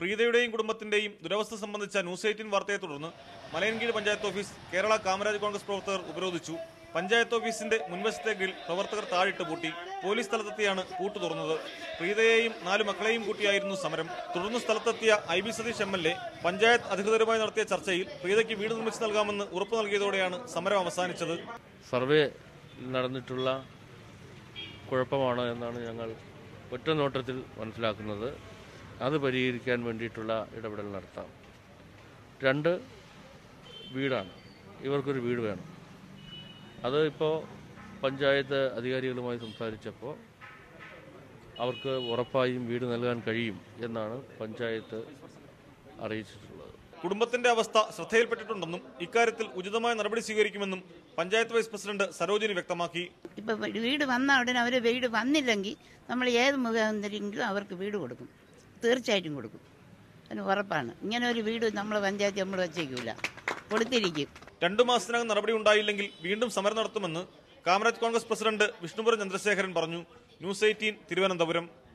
പ്രീതയുടെയും കുടുംബത്തിന്റെയും ദുരവസ്ഥ സംബന്ധിച്ച ന്യൂസ് എയ്റ്റീൻ വാർത്തയെ തുടർന്ന് മലയൻകീഴ് പഞ്ചായത്ത് ഓഫീസ് കേരള കാമരാജ് കോൺഗ്രസ് പ്രവർത്തകർ ഉപരോധിച്ചു. പഞ്ചായത്ത് ഓഫീസിന്റെ മുൻവശത്തെ ഗ്രിൽ പ്രവർത്തകർ താഴിട്ട് പൂട്ടി. പോലീസ് സ്ഥലത്തെത്തിയാണ് പൂട്ട് തുറന്നത്. പ്രീതയെയും നാല് മക്കളെയും കൂട്ടിയായിരുന്നു സമരം. തുടർന്ന് സ്ഥലത്തെത്തിയ I B Satheesh M L A panchayat അധികൃതരുമായി നടത്തിയ ചർച്ചയിൽ പ്രീതയ്ക്ക് വീട് നിർമ്മിച്ചു നൽകാമെന്ന് ഉറപ്പ് നൽകിയതോടെയാണ് സമരം അവസാനിച്ചത്. സർവേ നടന്നിട്ടുള്ള കുഴപ്പമാണ് എന്നാണ് ഞങ്ങൾ ഒറ്റ നോട്ടത്തിൽ മനസ്സിലാക്കുന്നത്. അത് പരിഹരിക്കാൻ വേണ്ടിയിട്ടുള്ള ഇടപെടൽ നടത്താം. രണ്ട് വീടാണ്. ഇവർക്കൊരു വീട് വേണം. അത് ഇപ്പോൾ പഞ്ചായത്ത് അധികാരികളുമായി സംസാരിച്ചപ്പോൾ അവർക്ക് ഉറപ്പായും വീട് നൽകാൻ കഴിയും എന്നാണ് പഞ്ചായത്ത് അറിയിച്ചിട്ടുള്ളത്. കുടുംബത്തിന്റെ അവസ്ഥ ശ്രദ്ധയിൽപ്പെട്ടിട്ടുണ്ടെന്നും ഇക്കാര്യത്തിൽ ഉചിതമായ നടപടി സ്വീകരിക്കുമെന്നും പഞ്ചായത്ത് വൈസ് പ്രസിഡന്റ് സരോജിനി വ്യക്തമാക്കി. ഇപ്പൊ വീട് വന്ന ഉടനെ അവർ വീട് വന്നില്ലെങ്കിൽ നമ്മൾ ഏത് മുഖാന്തരെങ്കിലും അവർക്ക് വീട് കൊടുക്കും. തീർച്ചയായിട്ടും കൊടുക്കും. അതിന് ഉറപ്പാണ്. ഇങ്ങനെ ഒരു വീട് നമ്മൾ പഞ്ചായത്ത് നമ്മൾ വെച്ചേക്കൂല. കൊടുത്തിരിക്കും. രണ്ടു മാസത്തിനകം നടപടി ഉണ്ടായില്ലെങ്കിൽ വീണ്ടും സമരം നടത്തുമെന്ന് കാമരാജ് കോൺഗ്രസ് പ്രസിഡന്റ് വിഷ്ണുപുരം ചന്ദ്രശേഖരൻ പറഞ്ഞു. News Eighteen Thiruvananthapuram.